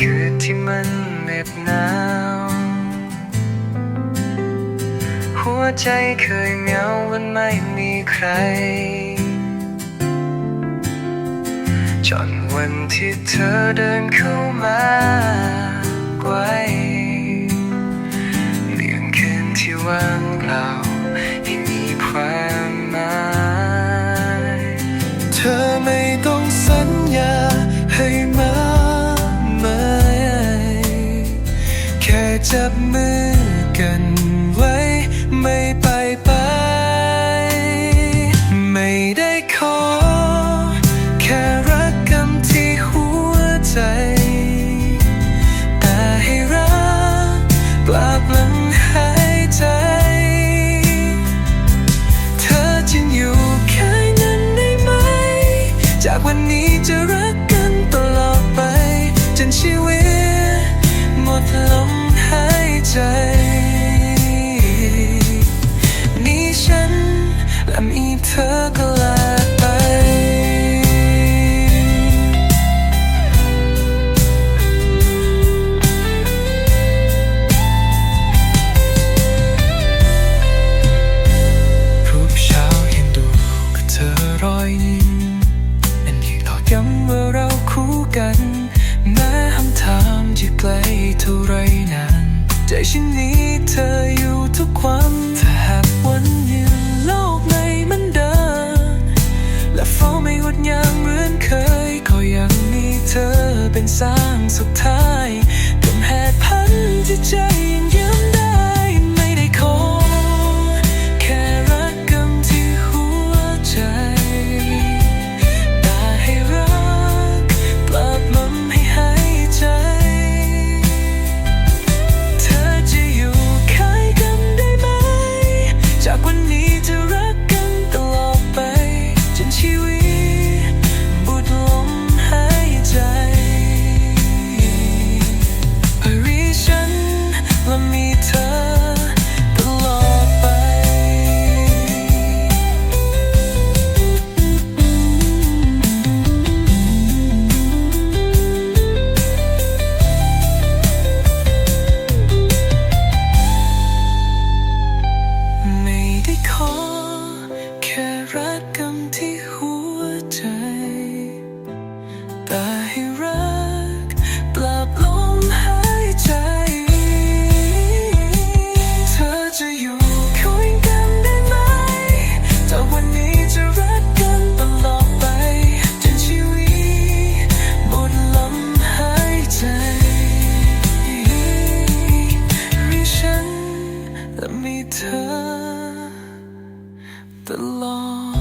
คืนที่มันเหน็บหนาว หัวใจเคยเหงาวันไม่มีใคร จนวันที่เธอเดินเข้ามาไกวเลี่ยงคืนที่ว่างเปล่าให้มีความหมาย เธอไม่ต้องสัญญา จับมือกันไว้ไม่ไป และมีเธอก็ลาไปรูปเช้าเห็นดูกับเธอรอยยิ้มนั่นยิ่งตอกย้ำว่าเราคู่กัน แม้คำถามจะไกลเท่าไรนานใจฉันนี้เธอ สร้างสุดท้าย ไม่ ฉัน